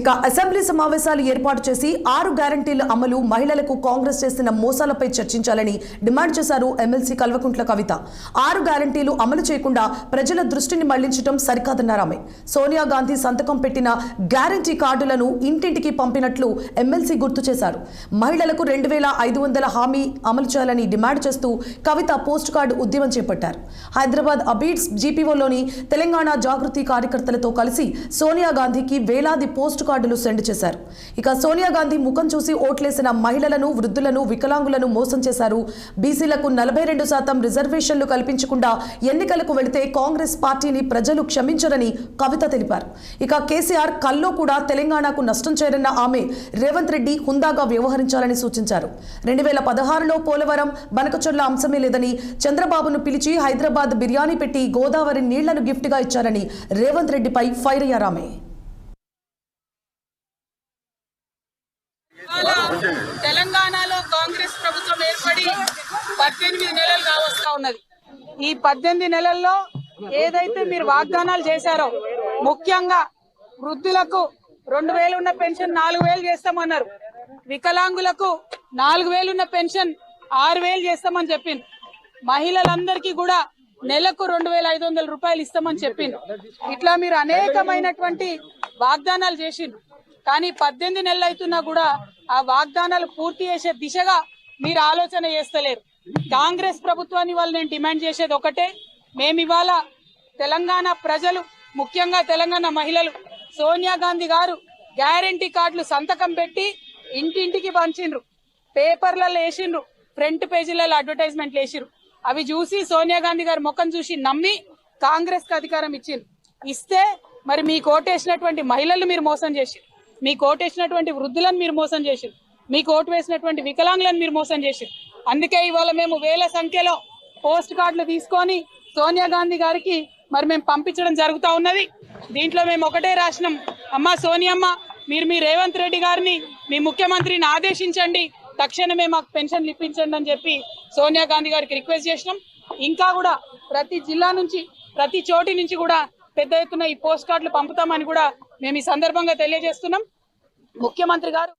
Assembly సమావేశాలు ఏర్పాటు చేసి ఆరు గ్యారంటీల అమలు మహిళలకు కాంగ్రెస్ చేసిన మోసాలపై చర్చించాలని డిమాండ్ చేశారు ఎమ్మెల్సీ కల్వకుంట్ల కవిత. ఆరు గ్యారంటీలు అమలు చేయకుండా ప్రజల దృష్టిని మళ్ళించడం సరికాదన్నారు ఆమె. సోనియా గాంధీ సంతకం పెట్టిన గ్యారంటీ కార్డులను ఇంటింటికి పంపినట్లు ఎమ్మెల్సీ గుర్తు చేశారు. మహిళలకు రెండు వేల ఐదు వందల హామీ అమలు చేయాలని డిమాండ్ చేస్తూ కవిత పోస్ట్ కార్డు ఉద్యమం చేపట్టారు. హైదరాబాద్ అబీడ్స్ జీపీఓలోని తెలంగాణ జాగృతి కార్యకర్తలతో కలిసి సోనియా గాంధీకి వేలాది పోస్ట్ కార్డులు సెండ్ చేశారు. ఇక సోనియా గాంధీ ముఖం చూసి ఓట్లేసిన మహిళలను వృద్ధులను వికలాంగులను మోసం చేశారు. బీసీలకు నలభై రెండు శాతం రిజర్వేషన్లు కల్పించకుండా ఎన్నికలకు వెళితే కాంగ్రెస్ పార్టీని ప్రజలు క్షమించరని కవిత తెలిపారు. ఇక కేసీఆర్ కల్లో కూడా తెలంగాణకు నష్టం చేరన్న ఆమె రేవంత్ రెడ్డి హుందాగా వ్యవహరించాలని సూచించారు. రెండు వేల పదహారులో పోలవరం బనకచొల్ల అంశమే లేదని చంద్రబాబును పిలిచి హైదరాబాద్ బిర్యానీ పెట్టి గోదావరి నీళ్ళను గిఫ్ట్గా ఇచ్చారని రేవంత్ రెడ్డిపై ఫైర్ అయ్యారు ఆమె ఇవాళ తెలంగాణలో కాంగ్రెస్ ప్రభుత్వం ఏర్పడి పద్దెనిమిది నెలలు కావస్తా ఉన్నది. ఈ పద్దెనిమిది నెలల్లో ఏదైతే మీరు వాగ్దానాలు చేశారో ముఖ్యంగా వృద్ధులకు రెండు వేలు ఉన్న పెన్షన్ నాలుగు వేలు చేస్తామన్నారు. వికలాంగులకు నాలుగు వేలు ఉన్న పెన్షన్ ఆరు వేలు చేస్తామని చెప్పింది మహిళలందరికీ కూడా నెలకు రెండు వేల ఐదు వందల రూపాయలు ఇస్తామని చెప్పింది ఇట్లా మీరు అనేకమైనటువంటి వాగ్దానాలు చేసిండ్రు కానీ పద్దెనిమిది నెలలు అవుతున్నా కూడా ఆ వాగ్దానాలు పూర్తి చేసే దిశగా మీరు ఆలోచన చేస్తలేరు. కాంగ్రెస్ ప్రభుత్వాన్ని వాళ్ళు నేను డిమాండ్ చేసేది ఒకటే. మేము ఇవాళ తెలంగాణ ప్రజలు ముఖ్యంగా తెలంగాణ మహిళలు సోనియా గాంధీ గారు గ్యారంటీ కార్డులు సంతకం పెట్టి ఇంటింటికి పంచిండ్రు. పేపర్లలో వేసిండ్రు. ఫ్రంట్ పేజీలలో అడ్వర్టైజ్మెంట్లు వేసిరు అవి చూసి సోనియా గాంధీ గారు ముఖం చూసి నమ్మి కాంగ్రెస్ అధికారం ఇచ్చిండ్రు. ఇస్తే మరి మీ కోటేసినటువంటి మహిళలు మీరు మోసం చేసిరు మీ కోటేసినటువంటి వృద్ధులను మీరు మోసం చేసిరు మీకు ఓటు వేసినటువంటి వికలాంగులను మీరు మోసం చేసిరు అందుకే ఇవాళ మేము వేల సంఖ్యలో పోస్ట్ కార్డులు తీసుకొని సోనియా గాంధీ గారికి మరి మేము పంపించడం జరుగుతూ ఉన్నది. దీంట్లో మేము ఒకటే రాసినాం. అమ్మ సోనియమ్మ మీరు మీ రేవంత్ రెడ్డి గారిని మీ ముఖ్యమంత్రిని ఆదేశించండి. తక్షణమే మాకు పెన్షన్లు ఇప్పించండి అని చెప్పి సోనియా గాంధీ గారికి రిక్వెస్ట్ చేసినాం. ఇంకా కూడా ప్రతి జిల్లా నుంచి ప్రతి చోటి నుంచి కూడా పెద్ద ఎత్తున ఈ పోస్ట్ కార్డులు పంపుతామని కూడా మేము ఈ సందర్భంగా తెలియజేస్తున్నాం. ముఖ్యమంత్రి గారు